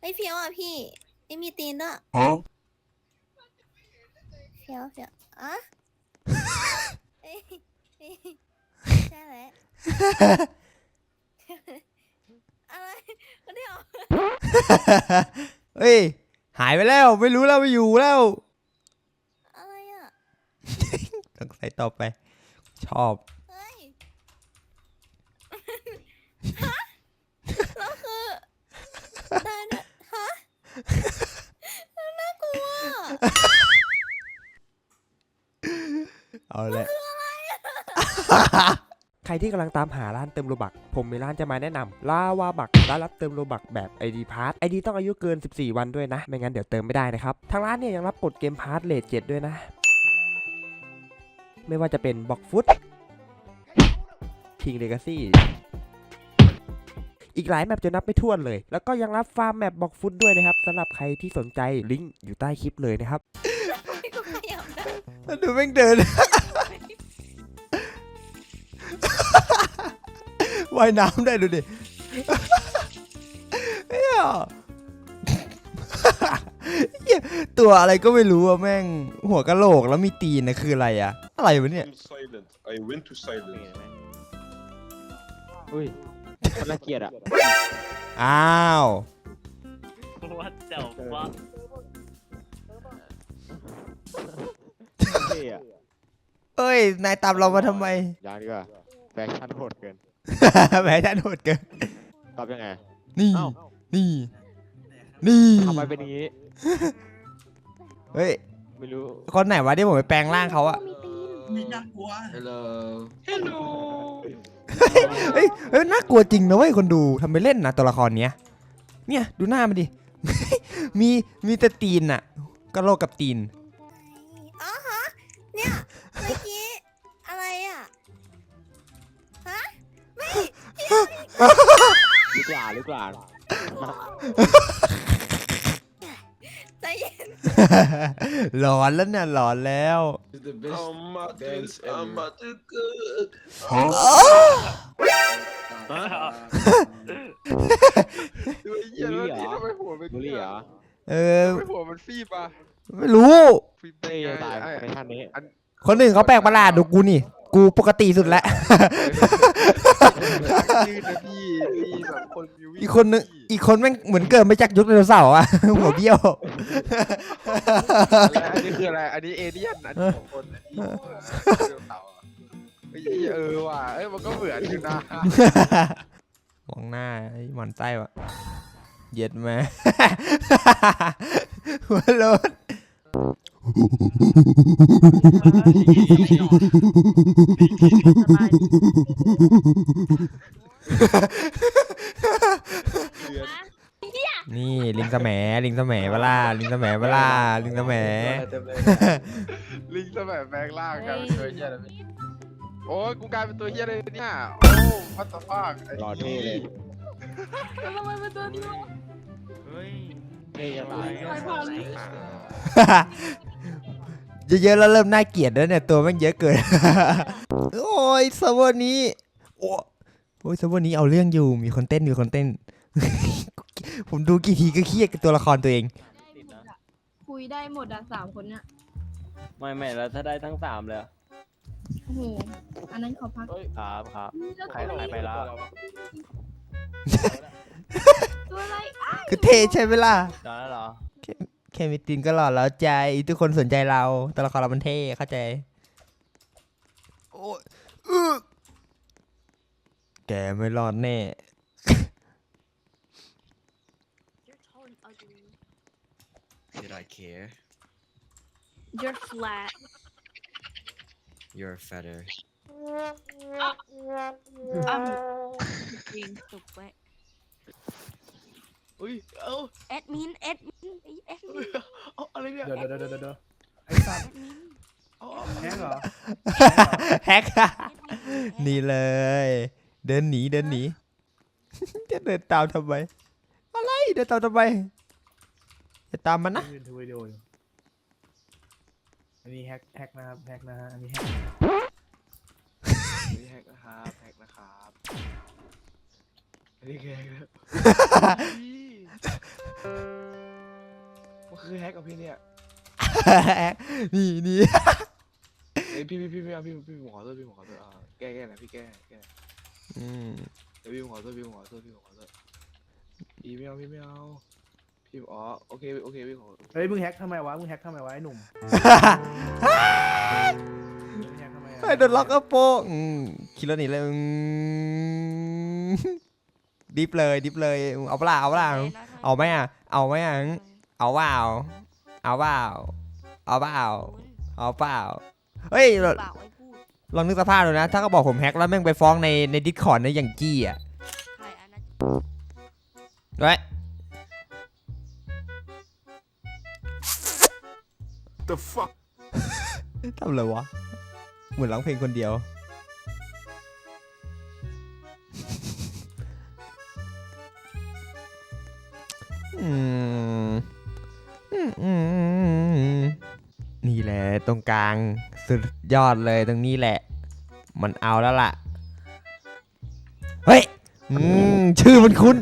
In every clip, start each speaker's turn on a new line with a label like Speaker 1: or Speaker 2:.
Speaker 1: ไม่เฟี้ยวอะพี่ไม่มีตีนด้วย
Speaker 2: Huh?
Speaker 1: เฟี้ยวเฟี้ยวอะเอ้ยเอ้ยใช่แล้วอะไรก็เดี๋ยว
Speaker 3: เฮ้ย หายไปแล้ว ไม่รู้แล้ว ไม่อยู่แล้ว
Speaker 1: อะไรอะ
Speaker 3: ต้องใส่ต่อไป ชอบ
Speaker 1: เฮ้ยฮะ
Speaker 3: เอาแหละ ใครที่กำลังตามหาร้านเติมโลบัก ผมมีร้านจะมาแนะนำลาวาบักร้านรับเติมโลบักแบบ ID p a s s ID ต้องอายุเกิน 14 วันด้วยนะ ไม่งั้นเดี๋ยวเติมไม่ได้นะครับ ทางร้านเนี่ยยังรับกดเกมพาร์ทเลทเจ็ดด้วยนะ ไม่ว่าจะเป็นบ็อกฟุตคิงเลกาซี่อีกหลายแมปจะนับไม่ถ้วนเลย แล้วก็ยังรับฟาร์มแมปบ็อกฟุตด้วยนะครับสำหรับใครที่สนใจลิงก์อยู่ใต้คลิปเลยนะครับ
Speaker 1: ไม่ก็ขยับได้
Speaker 3: ดูแม่งเดิน ว่ายน้ำได้ดูดิเหี้ยเหี้ยตัวอะไรก็ไม่รู้อะแม่งหัวกะโหลกแล้วมีตีนนะคืออะไรอะอะไรวะเนี่ย
Speaker 2: I'm silent. I went to silent.
Speaker 4: อุ้ยคนละเกียดอะ
Speaker 3: อ้าว
Speaker 5: What the fuck
Speaker 4: เท่อะ
Speaker 3: เอ้ย นายตามเรามาทำไม
Speaker 4: ยังดีกว่าแฟชั่นโหดเกิน
Speaker 3: แหมท่านโหดเกิน
Speaker 4: ตอบยังไง
Speaker 3: นี่
Speaker 4: เอ้า
Speaker 3: นี่ นี่
Speaker 4: ทำไมเป็นอย่างนี้
Speaker 3: เฮ้ย
Speaker 4: ไม่รู้
Speaker 3: คนไหนวะที่ผมไปแปลงร่างเขาอะ
Speaker 6: Hello.
Speaker 3: เฮ้ยเฮ้ยน่ากลัวจริงนะเว้ยคนดูทำไปเล่นนะตัวละครเนี้ย เนี่ยดูหน้ามันดิ มีมีแต่ตีนอะกะโหลกกับตีน
Speaker 1: อ๋อฮะเนี่ย
Speaker 4: หรือเปล่าหรือเปล่า
Speaker 1: ใจเย็น
Speaker 3: หลอนแล้วเนี่ยหลอนแล้ว
Speaker 6: It's the best
Speaker 2: I'm not
Speaker 6: dance
Speaker 2: too, I'm
Speaker 6: ever.
Speaker 2: not too good.
Speaker 7: ดูไอ้เหี้ยแล้วนี่ทำไมหัวมัน
Speaker 4: บุรีเหรอ
Speaker 3: เออ
Speaker 7: ทำไมหัวมันฟีบอะ
Speaker 3: ไม่รู้
Speaker 7: ฟีบ
Speaker 4: เท่จะตาย
Speaker 7: ไอ้
Speaker 4: ในท่านนี้
Speaker 3: คนอื่นเขาแปลกประหลาดดูกูนี่ กูปกติสุดแล้ว
Speaker 7: ยืนนะพี่พี่สองคนมีวิ่ง
Speaker 3: อีกคนนึงอีกคนแม่งเหมือนเกิดมาจากยุคไดโนเสาร์อะ หัวเบี้ยว
Speaker 7: อันนี้คืออะไร อันนี้เอเลี่ยน อันนี้สองคนอันนี้เรื่องเต่าอะเฮ้ยเออว่ะเอ้ยมันก็เหมือนอยู่นะ
Speaker 3: มองหน้าไอ้หมอนไส้วะเย็ดแม่ หัวโลน นี่ลิงสแหมลิงสแหมเวล่าลิงสแหมเวล่าลิงสแหม
Speaker 7: ลิงสมัยแบงล่างกลายเป็นตัวเหี้ยเลยพี่โอ้ยกูกลายเป็นตัวเหี้ยเลยเนี่ย โอ้พัตฟาก
Speaker 4: หล่อเท่เลย
Speaker 1: ทำไมเป็นตัวนี้วะ
Speaker 5: เฮ้ย
Speaker 4: เท่จะตาย
Speaker 3: เยอะๆแล้วเริ่มน่าเกลียดแล้วเนี่ยตัวแม่งเยอะเกิน โอ้ยเซิร์ฟเวอร์นี้โอ้โอ้ยเซิร์ฟเวอร์นี้เอาเรื่องอยู่มีคนเต้นมีคนเต้น ผมดูกี่ทีก็เครียดกับตัวละครตัวเอง
Speaker 5: ติดนะ
Speaker 8: คุยได้หมดอะสามคนเนี่ย
Speaker 5: ไม่ไม่แล้วถ้าได้ทั้งสามเลยอะ
Speaker 8: โอ้โหอันนั้นขอพัก
Speaker 5: ครับครับ
Speaker 8: นี่แล้ว
Speaker 5: ใครใครไปแล้ว
Speaker 8: ตัวอะไร
Speaker 3: คือเท่ใช่ไหมล่ะ
Speaker 5: ตอ
Speaker 3: มีตีนก็หล่อแล้วใจ ทุกคนสนใจเราตัวละครเรามันเท่เข้าใจ โอ้ยอื้อแกไม่รอดแน่
Speaker 6: Should I care?
Speaker 8: You're flat
Speaker 6: You're fatter.
Speaker 8: I'm being so wet
Speaker 7: อุ้ย เอ้า
Speaker 8: แอดมินแอดมินแอดมิน
Speaker 7: เอาอะไรเนี่ย
Speaker 9: เดี๋ยวเดี๋ยวเดี๋ยวเดี๋ยวไอ้สัตว์
Speaker 7: เอา
Speaker 9: แฮกเหรอ
Speaker 3: แฮกนี่เลย เดินหนีเดินหนีจะเดินตามทำไมอะไรเดินตามทำไมจะตามมันนะ
Speaker 9: ยืนดูวิดีโออยู่อันนี้แฮกแฮกนะครับแฮกนะฮะอันนี้แฮก
Speaker 7: แฮกนะครับแฮกนะครับอันนี้แฮกนะมัน คือแฮกกับพี่เนี่ย
Speaker 3: นี่นี่
Speaker 7: เอ้ยพี่พี่พี่พี่พี่พี่ผมขอโทษพี่ผมขอโทษอ่าแก้แก้หน่อยพี่แก้แก้
Speaker 3: อืม
Speaker 7: เดี๋ยวพี่ผมขอโทษพี่ผมขอโทษพี่ผมขอโทษพี่ไม่เอาพี่ไม่เอาพี่อ๋อโอเคโอเคพี่ขอ
Speaker 9: เฮ้ยมึงแฮกทำไมวะมึงแฮกทำไมวะไอ้หนุ่มมึงแฮกทำไมอะ
Speaker 3: ไอ้โดนล็อกกระโปรงอืมคิดแล้วหนีเลยอืมดิฟเลยดิฟเลยเอาเปล่าเอาเปล่าเอาไหมอะเอาไหมอะ เอาเปล่าเอาเปล่าเอาเปล่าเอาเปล่าเฮ้ย
Speaker 8: เปล่าไว้พูด
Speaker 3: ลองนึกสภาพดูนะ ถ้าเขาบอกผมแฮกแล้วแม่งไปฟ้องในในดิสคอร์ดในอย่างจี้อะ
Speaker 8: ใครอันนั้น
Speaker 3: เฮ้ย
Speaker 2: The fuck?
Speaker 3: ทำอะไรวะ เหมือนร้องเพลงคนเดียว อืมอืมอืมอืม นี่แหละตรงกลางสุดยอดเลยตรงนี้แหละ มันเอาแล้วล่ะ เฮ้ยอืมชื่อมันคุ้น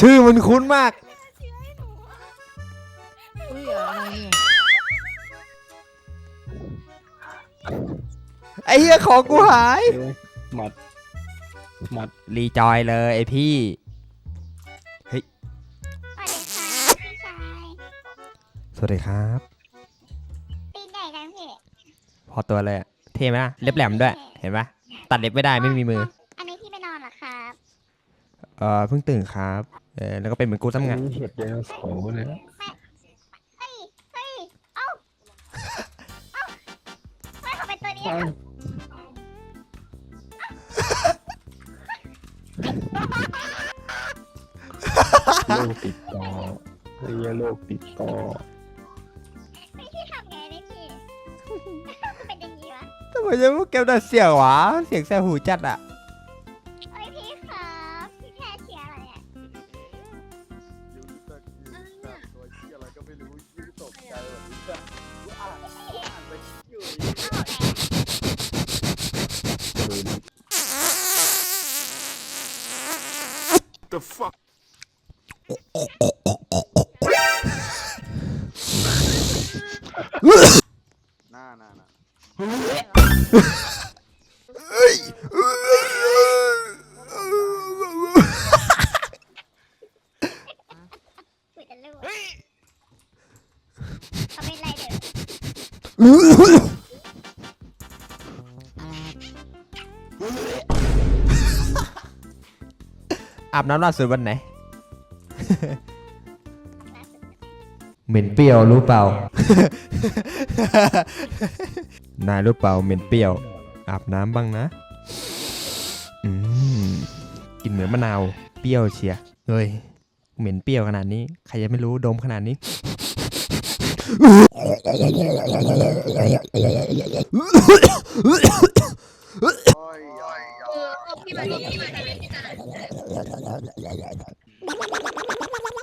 Speaker 3: ชื่อมันคุ้นมาก
Speaker 8: อุ้ยอะไรเนี่ย
Speaker 3: ไอ้เหี้ยของกูหาย
Speaker 4: หมัด หมัด
Speaker 3: รีจอยเลยไอพี่
Speaker 10: วัสดีครับ
Speaker 3: สวัสดีครับ
Speaker 10: ปีไหนกันพี่
Speaker 3: พอตัวเลยอะเท่ไหมล่ะเล็บแหลมด้วย เห็นปะตัดเล็บไม่ได้ไม่มีมือ
Speaker 10: อันนี้พี่ไปนอนเหรอครับ
Speaker 3: เออเพิ่งตื่นครับเออแล้วก็เป็นเหมือนกูทำงาน
Speaker 4: เห็ดไดโนเสาร์เลย
Speaker 10: เฮ้ยเฮ้ยเอ้าเอ้าทำไมเขาเป็นตัวนี้อะ
Speaker 4: โลกติดต่อเรียโลกติดต่อ
Speaker 10: ไมยัง
Speaker 3: พวกแกมดัดเสียงวะ เสียงแซ่หูจัดอะ
Speaker 10: เอ้ยพี่ครับพี่แค่เชียร์อะไรเนี่ย
Speaker 7: ยูตะกี้แบบตัวเชี่ยอะไรก็ไม่รู้ยิ่งตกใจแบบนี้อะกูอ่านอ่านไปอยู่
Speaker 2: The fuck?
Speaker 7: น่าน่าน่า
Speaker 10: คุยกันเรื่องเขาเป็นไรเด้อ
Speaker 3: อาบน้ำล่าสุดวันไหน
Speaker 10: ล่าสุด
Speaker 3: เหม็นเปรี้ยวรู้เปล่า นายรู้เปล่าเหม็นเปรี้ยว อาบน้ำบ้างนะ อืมกลินเหมือนมะนาว เปรี้ยวเชียเฮ้ย เหม็นเปรี้ยวขนาดนี้ ใครจะไม่รู้ดมขนาดนี้
Speaker 7: โอ้ยโอ้ยโอ้ย
Speaker 8: พี่มาดิพี่มาดิ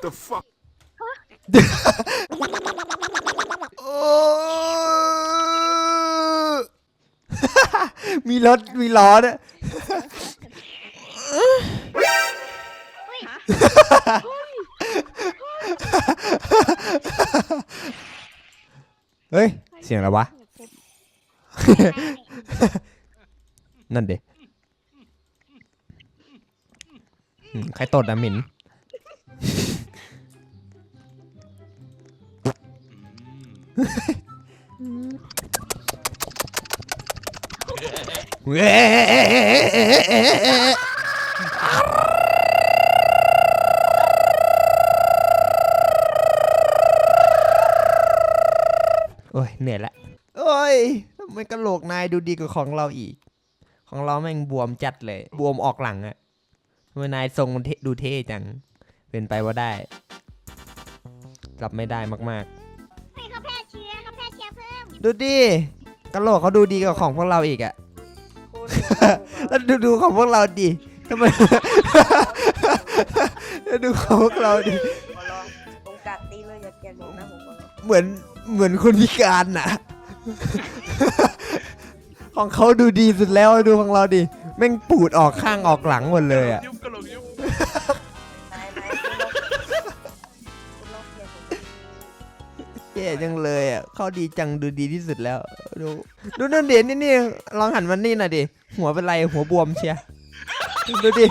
Speaker 2: The fuck?
Speaker 3: มีรถมีล้อด้วยเฮ้ย เสียงอะไรวะ นั่นเด็ใครตดอะหมิน โอ้ยเหนื่อยละ โอ้ยทำไมกระโหลกนายดูดีกว่าของเราอีก ของเราแม่งบวมจัดเลย บวมออกหลังอะทำไมนายทรงมันเท่ดูเท่จัง เป็นไปว่าได้รับไม่ได้มาก
Speaker 10: เฮ้ยเขาแพร่เชื้อเขาแพร่เชื้อเพิ่ม
Speaker 3: ๆ ดูดิกระโหลกเขาดูดีกว่าของพวกเราอีกอะ
Speaker 1: คุณ
Speaker 3: แล้วดูดูของพวกเราดิทำไม แล้วดูของพวกเราดิ
Speaker 1: ขอลองตรงกัดตีเลยอย่าเกลียดผมนะผมขอร้อง
Speaker 3: เหมือนเหมือนคนพิการน่ะ ของเขาดูดีสุดแล้วดูของเราดิ แม่งปูดออกข้างออกหลังหมดเลยอะ
Speaker 7: ยุบ
Speaker 3: ย่จังเลยอะเขาดีจังดูดีที่สุดแล้ว ดูดูนั่นเด่นนี่นี่ลองหันมานี่หน่อยดิหัวเป็นไรหัวบวมเชียดูดิ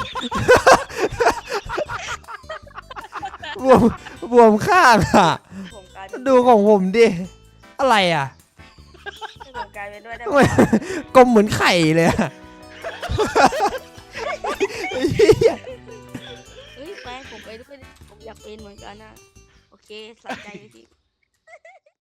Speaker 3: บวมบวมข้างอะ
Speaker 1: ผมกลายเป็น
Speaker 3: ดูของผมดิอะไรอะ
Speaker 1: ผมกลายเป็นด้วยได้
Speaker 3: ทำไมกลมเหมือนไข่เลยอะเหี้ย
Speaker 8: เฮ้ยแฟนผมไปด้วยดิผมอยากเป็นเหมือนกันนะโอเคสนใจเลยพี่